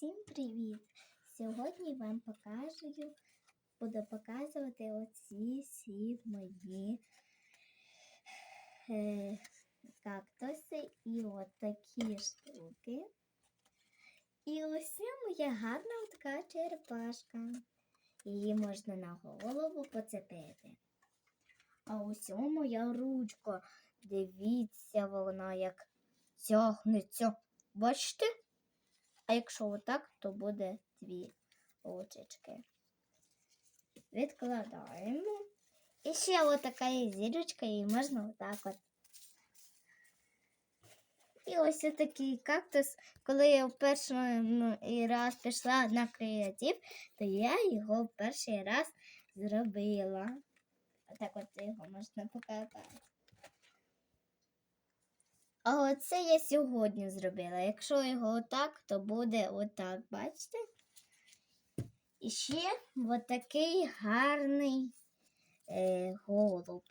Всім привіт! Сьогодні вам покажу, буду показувати оці всі мої е, кактуси і от такі штуки. І ось моя гарна така черепашка. Її можна на голову поцепити. А ось моя ручка. Дивіться, вона як тягнеться. Бачите? А якщо отак, то буде дві ручечки. Відкладаємо. І ще отака зірочка, і можна отак от. І ось такий кактус, коли я в перший раз пішла на креатив, то я його перший раз зробила. Отак от його можна показати. А оце я сьогодні зробила. Якщо його отак, то буде отак, бачите? І ще отакий гарний е, голуб.